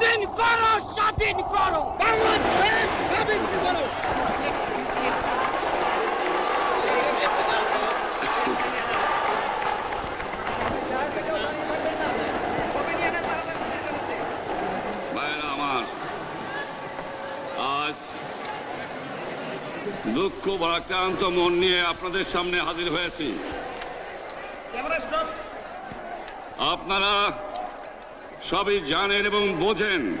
স্বাধীন করো স্বাধীন করো। বাংলাদেশ স্বাধীন করো। ভাইরা আমার আজ দুঃখ ভারাক্রান্ত মন নিয়ে আপনাদের সামনে হাজির হয়েছি। আপনারা সবই জানেন এবং বোঝেন।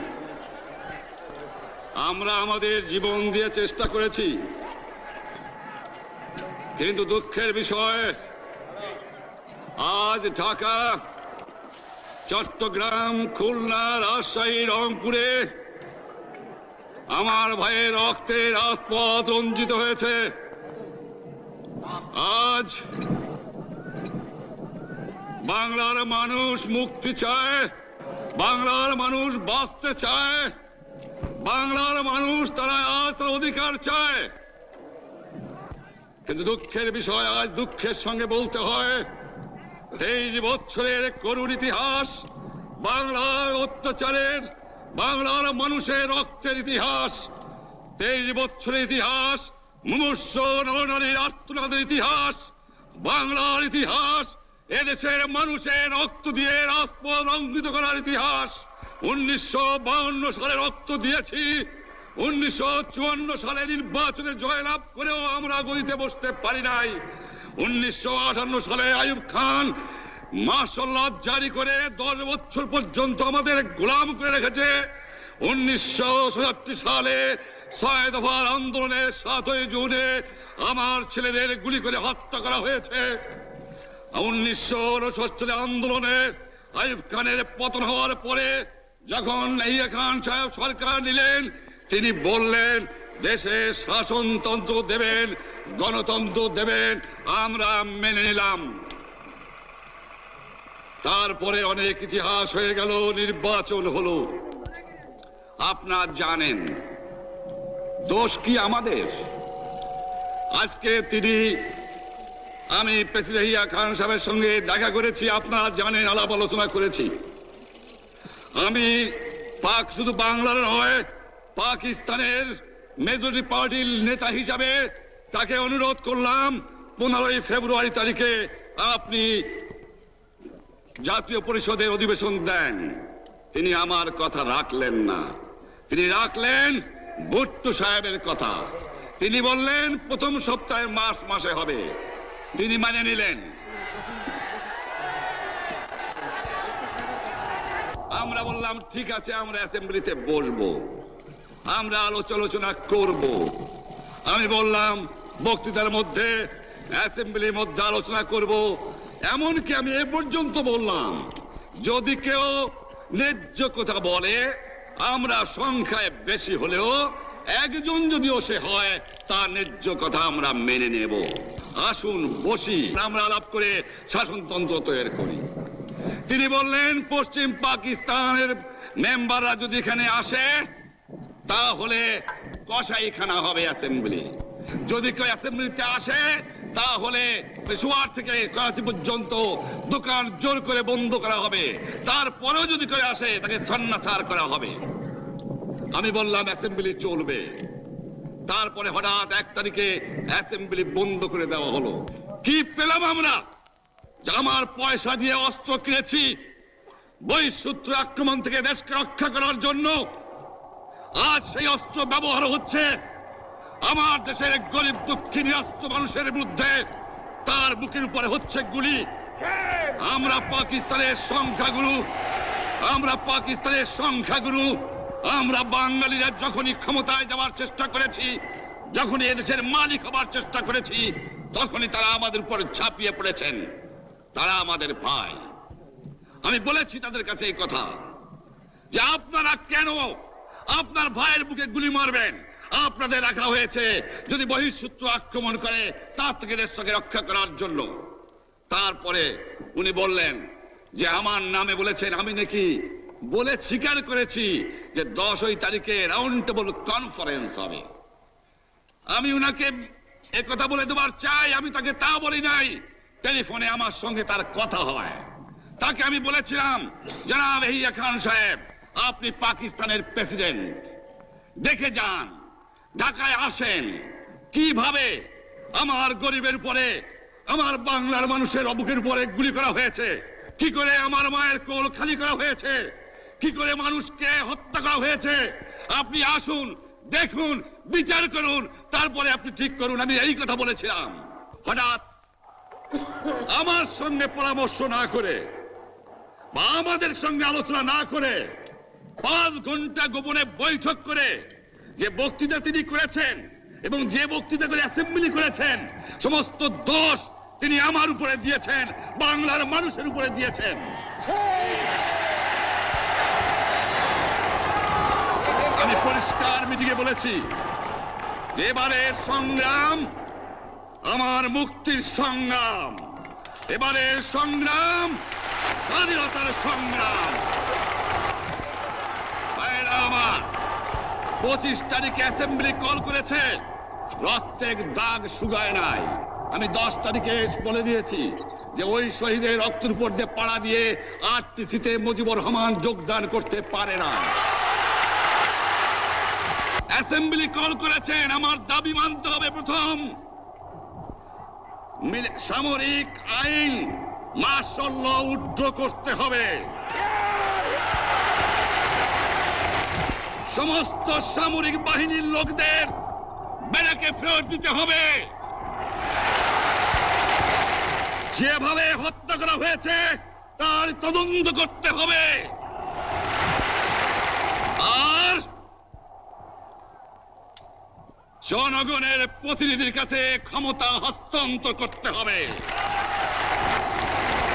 আমরা আমাদের জীবন দিয়ে চেষ্টা করেছি। কিন্তু দুঃখের বিষয়, আজ ঢাকা, চট্টগ্রাম, খুলনা, রাজশাহী, রংপুরে আমার ভাইয়ের রক্তে রাজপথ রঞ্জিত হয়েছে। আজ বাংলার মানুষ মুক্তি চায়। বাংলার মানুষ বাঁচতে চায়। বাংলার মানুষ তারা আজ তার অধিকার চায়। কিন্তু দুঃখের বিষয় আজ দুঃখের সঙ্গে বলতে হয়, তেইশ বছরের করুণ ইতিহাস, বাংলার অত্যাচারের, বাংলার মানুষের রক্তের ইতিহাস, তেইশ বছরের ইতিহাস মুমূর্ষ নরনারীর আত্মনাদের ইতিহাস, বাংলার ইতিহাস এদেশের মানুষের রক্ত দিয়ে রাজপথ রঙ্কিত করার ইতিহাস উনিশশো সালে রক্ত দিয়েছি। উনিশশো চুয়ান্ন সালে নির্বাচনে জয়লাভ করেও আমরা গদিতে বসতে পারি নাই। উনিশশো আটান্ন সালে আয়ুব খান মার্শাল্লাহ জারি করে দশ বছর পর্যন্ত আমাদের গোলাম করে রেখেছে। উনিশশো সাতাত্তর সালে ছয় দফার আন্দোলনে সাতই জুনে আমার ছেলেদের গুলি করে হত্যা করা হয়েছে। উনিশশো আইয়ুব খানের পতন হওয়ার পরে যখন খান সাহেব সরকার নিলেন, তিনি বললেন, দেশে শাসনতন্ত্র দেবেন, গণতন্ত্র দেবেন, আমরা মেনে নিলাম। তারপরে অনেক ইতিহাস হয়ে গেল, নির্বাচন হলো। আপনার জানেন, দোষ কি আমাদের? আজকে তিনি আমি প্রেসিডেন্ট খান সাহেবের সঙ্গে দেখা করেছি, আপনারা জানেন, আলাপ আলোচনা করেছি। আমি পাক শুধু বাংলার নয়, পাকিস্তানের মেজরিটি পার্টির নেতা হিসাবে তাকে অনুরোধ করলাম, পনেরোই ফেব্রুয়ারি তারিখে আপনি জাতীয় পরিষদের অধিবেশন দেন। তিনি আমার কথা রাখলেন না। তিনি রাখলেন ভুট্টো সাহেবের কথা। তিনি বললেন, প্রথম সপ্তাহে মাস মাসে হবে। তিনি মানে নিলেন। আমরা বললাম, ঠিক আছে, আমরা অ্যাসেম্বলিতে বসবো। আমরা আলোচনা করব। আমি বললাম, বক্তৃতার মধ্যে অ্যাসেম্বলির মধ্যে আলোচনা করব। এমনকি আমি এ পর্যন্ত বললাম, যদি কেউ ন্যায্য কথা বলে, আমরা সংখ্যায় বেশি হলেও একজন যদিও সে হয়, তার ন্যায্য কথা আমরা মেনে নেব। আসুন বসি, আমরা আলাপ করে শাসনতন্ত্র তৈরি করি। তিনি বললেন, পশ্চিম পাকিস্তানের মেম্বাররা যদি এখানে আসে, তাহলে কসাইখানা হবে অ্যাসেম্বলি। যদি কেউ অ্যাসেম্বলিতে আসে, তাহলে পেশোয়ার থেকে করাচি পর্যন্ত দোকান জোর করে বন্ধ করা হবে। তারপরেও যদি কেউ আসে, তাকে সন্ন্যাসার করা হবে। আমি বললাম অ্যাসেম্বলি চলবে। তারপরে হঠাৎ এক তারিখে অ্যাসেম্বলি বন্ধ করে দেওয়া হলো। কি পেলাম আমরা? আমার পয়সা দিয়ে অস্ত্র কিনেছি। বহিঃশত্রু আক্রমণ থেকে দেশকে রক্ষা করার জন্য। আজ সেই অস্ত্র ব্যবহার হচ্ছে। আমার দেশের গরিব দুঃখিনী অস্ত্র মানুষের বিরুদ্ধে। তার বুকের উপরে হচ্ছে গুলি। আমরা পাকিস্তানের সংখ্যাগুরু। আমরা পাকিস্তানের সংখ্যাগুরু। আমরা বাঙালিরা যখনই ক্ষমতায় যাওয়ার চেষ্টা করেছি, যখনই এদেশের মালিক হবার চেষ্টা করেছি, তখনই তারা আমাদের উপর ঝাঁপিয়ে পড়েছেন। তারা আমাদের ভাই। আমি বলেছি তাদের কাছে এই কথা যে আপনারা কেন আপনার ভাইয়ের বুকে গুলি মারবেন? আপনাদের রাখা হয়েছে যদি বহিঃশত্রু আক্রমণ করে, তার থেকে দেশটাকে রক্ষা করার জন্য। তারপরে উনি বললেন যে, আমার নামে বলেছেন, আমি নাকি বলে স্বীকার করেছি যে দশই তারিখে রাউন্ড টেবল কনফারেন্স হবে। আমি উনাকে এ কথা বলে দেবার চাই, আমি তাকে তা বলি নাই। টেলিফোনে আমার সঙ্গে তার কথা হয়। তাকে আমি বলেছিলাম, জনাব হিয়া খান সাহেব, আপনি পাকিস্তানের প্রেসিডেন্ট দেখে যান, ঢাকায় আসেন। কীভাবে আমার গরিবের উপরে, আমার বাংলার মানুষের অবুকের উপরে গুলি করা হয়েছে? কি করে আমার মায়ের কোল খালি করা হয়েছে? কি করে মানুষকে হত্যা করা হয়েছে? আপনি আসুন, দেখুন, বিচার করুন, তারপরে আপনি ঠিক করুন, আমি এই কথা বলেছিলাম। হঠাৎ আমার সঙ্গে পরামর্শ না করে বা আমাদের সঙ্গে আলোচনা না করে পাঁচ ঘণ্টা গোপনে বৈঠক করে যে বক্তৃতা তিনি করেছেন এবং যে বক্তৃতা করে অ্যাসেম্বলি করেছেন, সমস্ত দোষ তিনি আমার উপরে দিয়েছেন, বাংলার মানুষের উপরে দিয়েছেন। আমি পরিষ্কার মিটিংয়ে বলেছি, এবারের সংগ্রাম আমার মুক্তির সংগ্রাম। এবারের সংগ্রাম স্বাধীনতার সংগ্রাম। আমার, পঁচিশ তারিখে অ্যাসেম্বলি কল করেছে রক্তের দাগ শুকায় নাই। আমি দশ তারিখে বলে দিয়েছি যে ওই শহীদের রক্তের উপর দিয়ে পাড়া দিয়ে আরটিসিতে মুজিবুর রহমান যোগদান করতে পারে না। অ্যাসেম্বলি কল করেছেন, আমার দাবি মানতে হবে প্রথম। সামরিক আইন মার্শাল উড্র করতে হবে। সমস্ত সামরিক বাহিনীর লোকদের বেড়াকে ফেরত দিতে হবে। যেভাবে হত্যা করা হয়েছে, তার তদন্ত করতে হবে আর জনগণের প্রতিনিধির কাছে ক্ষমতা হস্তান্তর করতে হবে।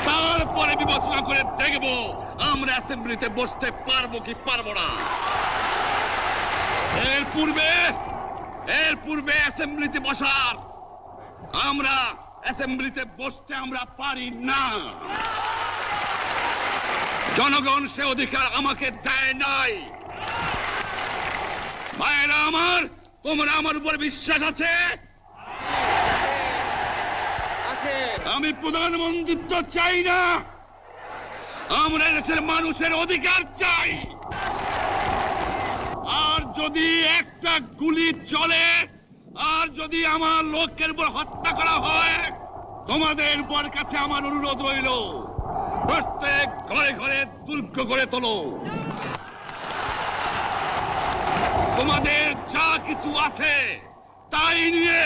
তারপরে বিবেচনা করে দেখব আমরা অ্যাসেম্বলিতে বসতে পারব কি পারব না। এর পূর্বে এর পূর্বে অ্যাসেম্বলিতে বসার। আমরা অ্যাসেম্বলিতে বসতে আমরা পারি না। জনগণ সে অধিকার আমাকে দেয় নাই। ভাইয়েরা আমার তোমরা আমার উপর বিশ্বাস আছে? আমি প্রধানমন্ত্রিত্ব চাই না। আমরা দেশের মানুষের অধিকার চাই। আর যদি একটা গুলি চলে আর যদি আমার লোকের উপর হত্যা করা হয় তোমাদের উপর কাছে আমার অনুরোধ রইল। প্রত্যেক ঘরে ঘরে দুর্গ করে তোলো। তোমাদের যা কিছু আছে, তাই নিয়ে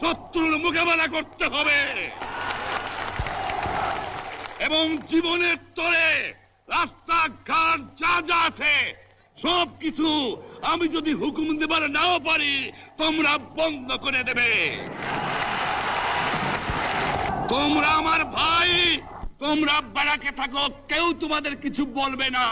শত্রুর মোকাবেলা করতে হবে। এবং জীবনের তরে রাস্তাঘাট যা যা আছে, সব কিছু আমি যদি হুকুম দেবার নাও পারি, তোমরা বন্ধ করে দেবে। তোমরা আমার ভাই, তোমরা বেড়াকে থাকো, কেউ তোমাদের কিছু বলবে না।